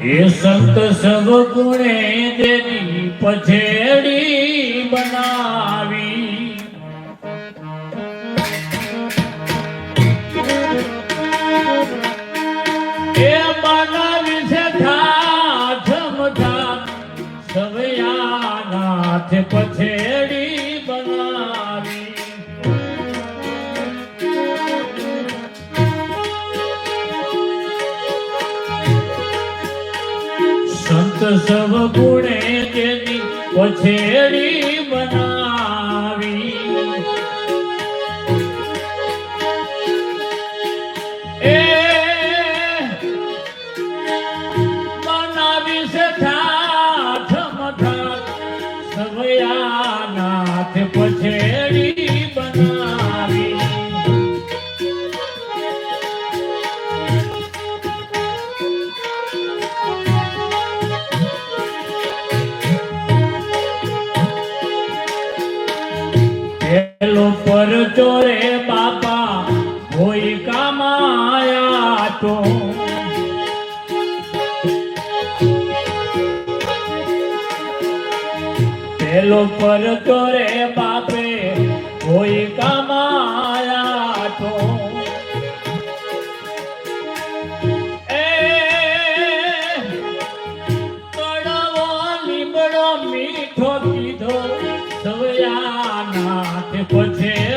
એ સંત સવગુણે દેવી પછેડી બના સત્સવ ગુણે તેની વછેડી બનાવી એ બનાવી છે ઠાઠ મઠાઠ પછેડી પેલો પરચો રે બાપા હોય કામાયા તો. પેલો પરચો રે બાપા পথে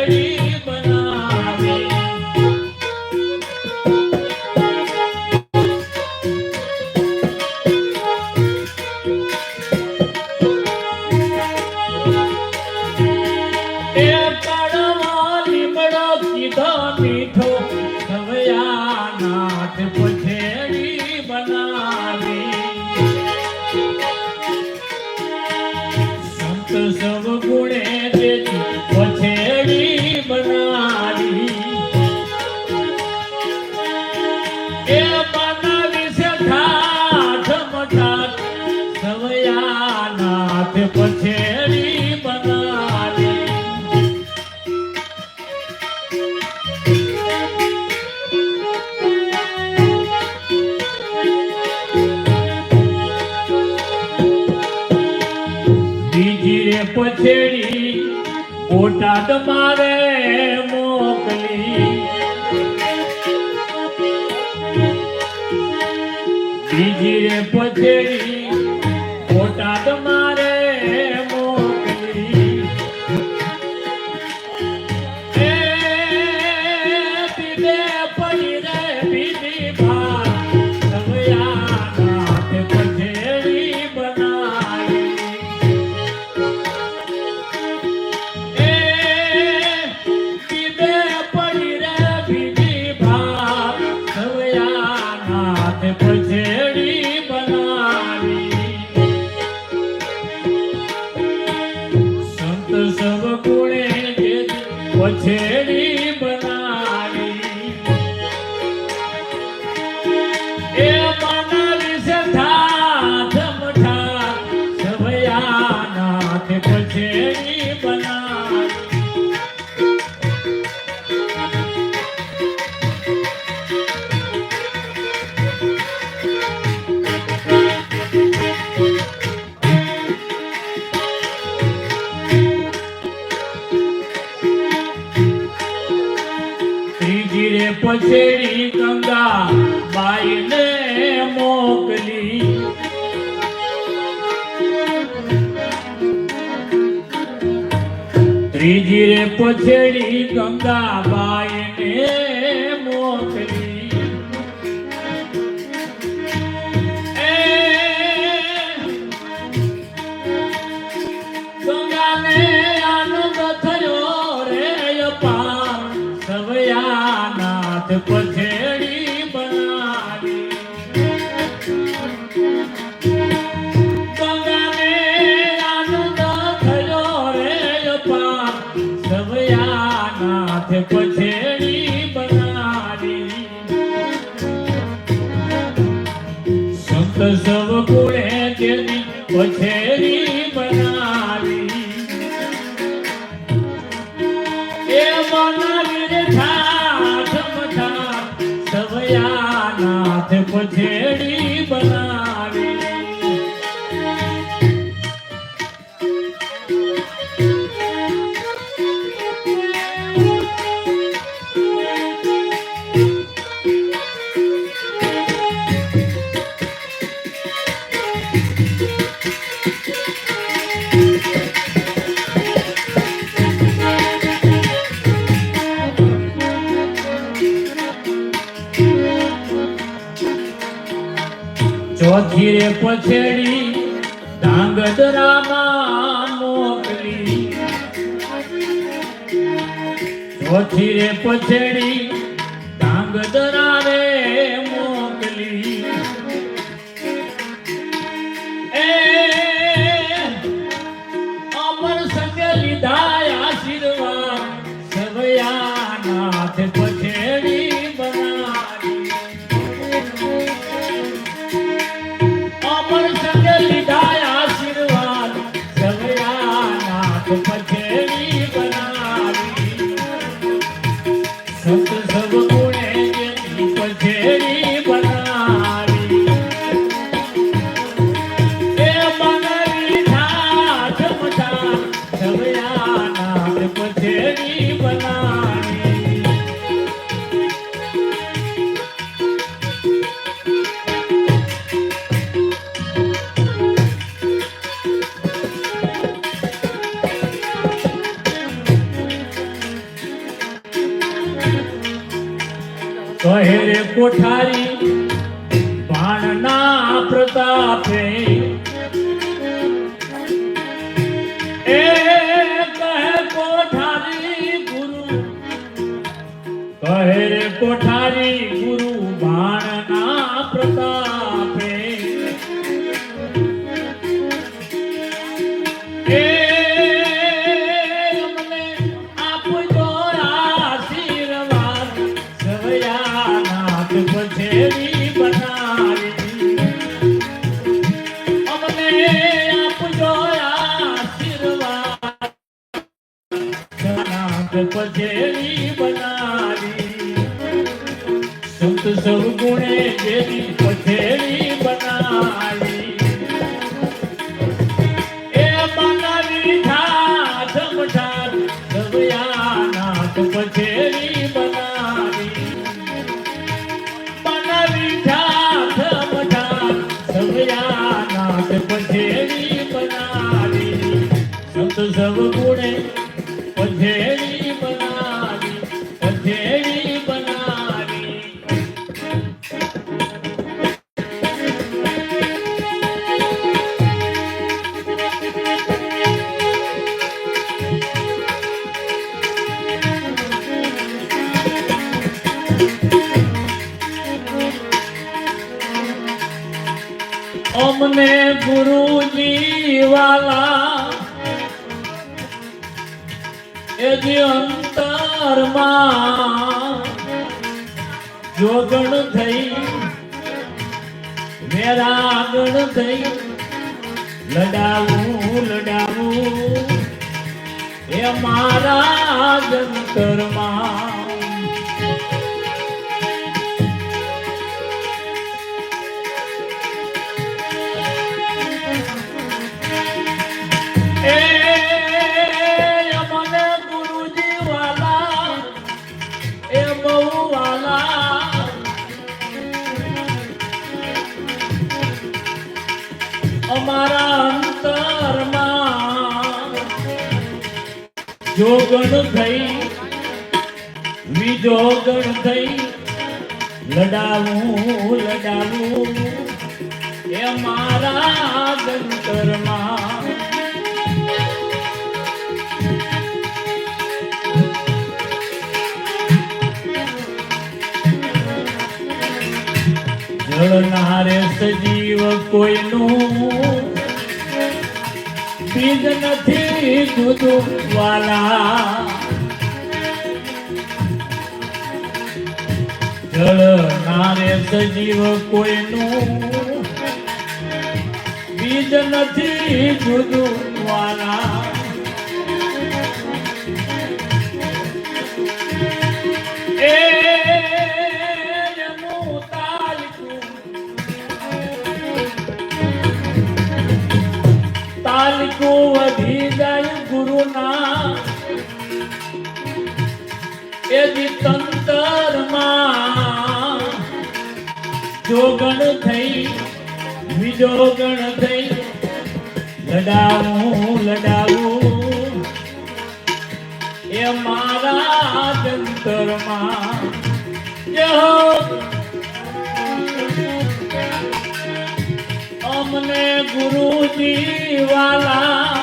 છેડી બોટાદ મારે મોકલી. બીજી રે પછેડી Every day. પછેડી ગંગા બાઈને મોકલી. ત્રીજી રે પછેડી ગંગા બાઈ मेरी ચોથી રે પછેડી ધાંગધ્રામાં મોકલી. ચોથી રે પછેડી Hey. ગુણે ગુરુજી વાલા. એ જે અંતરમાં જોગણ થઈ વેરાગણ થઈ લડાવું લડાવું. એ મારા જંતરમાં જોગણ થઈ વિજોગણ થઈ લડાવું લડાવું. એ મારા ગંતરમાં જળનારે સજીવ કોઈનું બીજ નથી દૂધ વાલા. જળનારે સજીવ કોઈનું બીજ નથી દૂધ વાલા. એ તંતરમાં જોગણ થઈ, વિજોગણ થઈ, લડાવું લડાવું. એ મારા જંતરમાં યહો અમને ગુરુજી વાલા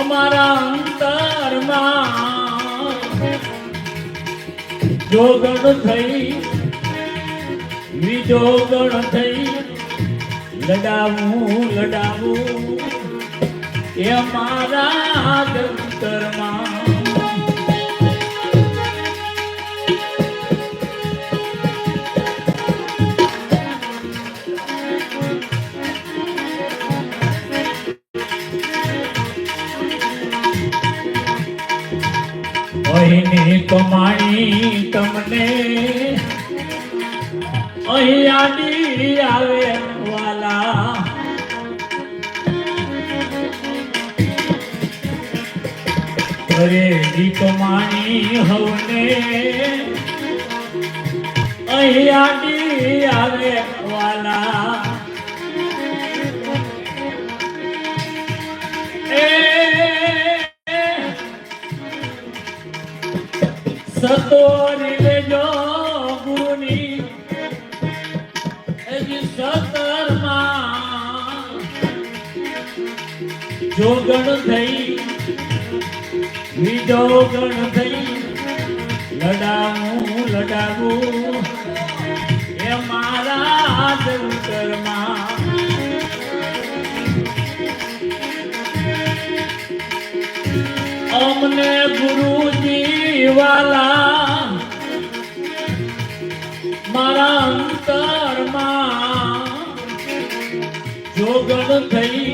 અમારા અંતરમાં જોગણ થઈ વિજોગણ થઈ લડાવું લડાવું. એ મારા અંતરમાં કમાણી તમને. અહીંયાની આવે વાલા. ઘરેની કમાણી હવને. અહીંયાની આવે ગુરુની એજી સતરમાં જોગણ થઈ વિજોગણ થઈ. લડાવું લડાવું. એ મારા જંતરમાં અમને ગુરુજી વાલા મારા અંતરમાં જોગણ થઈ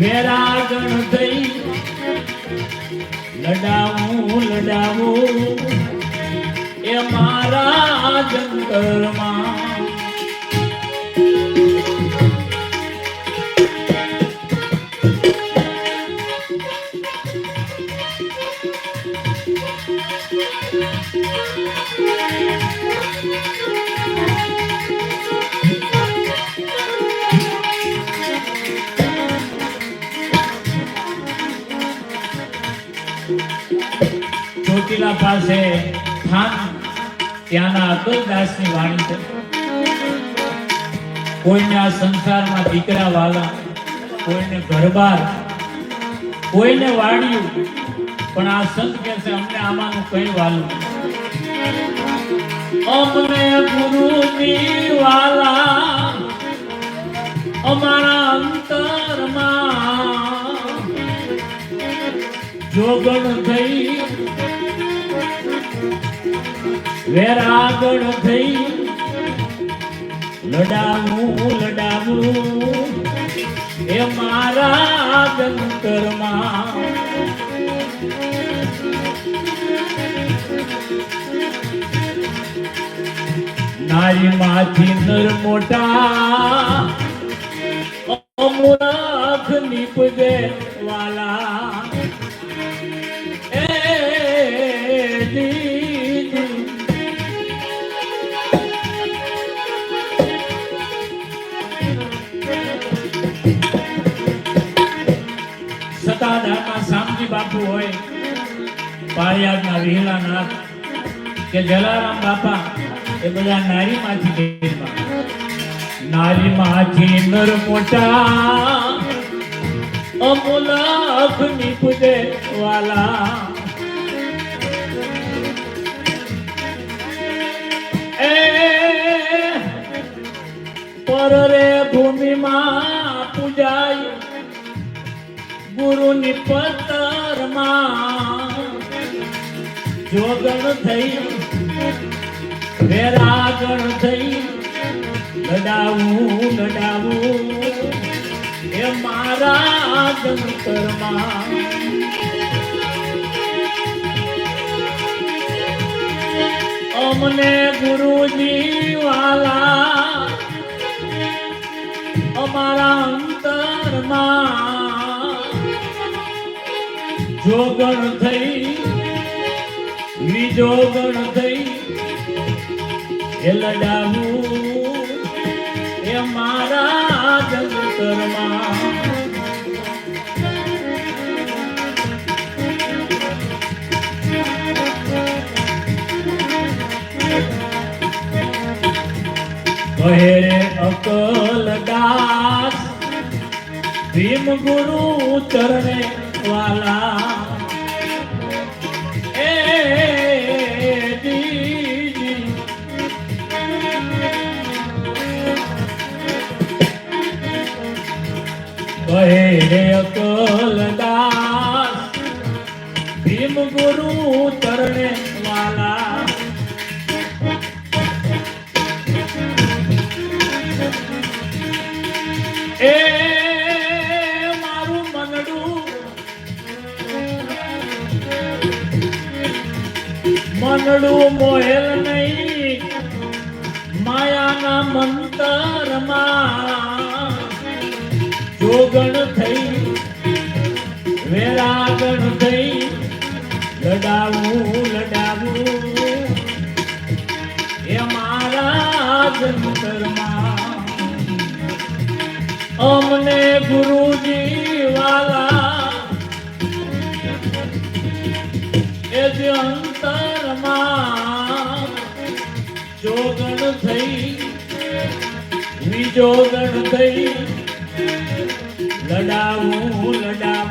વેરાગણ થઈ. લડાવું લડાવું એ મારા જંતરમાં ચોટીલા પાસે થાન, ત્યાંના અતુલદાસની વાણી છે. કોઈને આ સંસારમાં દીકરા વાલા, કોઈને ઘરબાર, કોઈને વાળ્યું પણ આ સંત કે છે, અમને આમાંનું કઈ વાલું અમને ગુરુની વાલા, અમારા અંતરમાં જોગણ થઈ વેરાગણ થઈ લડાવું લડાવું એ મારા જંતરમાં. નારી માંથી નર મોટા અમુરાખ પાળિયાદના વિહલાનાથ કે જલારામ બાપા એ બધા નારીમાંથી નારીમાંથી નર મોટા અમુલાખ પૂજે વાલા. પર રે ભૂમિમાં પૂજાય ગુરુની પતરમાં જોગણ થઈ વેરાગણ થઈ, લડાવું લડાવું. એ મારા જંતરમાં અમને ગુરુજી વાલા, અમારા અંતરમાં. જોગણ થઈ વિજોગણ થઈ એ લડાવું એ મારા જગતરમાં. કહે અકલ દાસ ભીમ ગુરુ ચરણે વાલા. રે અકલ દાસ ભીમ ગુરુ ચરણે વાલા. એ મારું મનડું. મનડું મોહેલ નહીં. માયાના મંતરમાં. જોગણ થઈ થઈ. લડાવું લડાવું. એ મારા અમને ગુરુજી વાલા. એ જ અંતરમાં જોગણ થઈ. વિજોગણ થઈ. લડાવું લડાવું.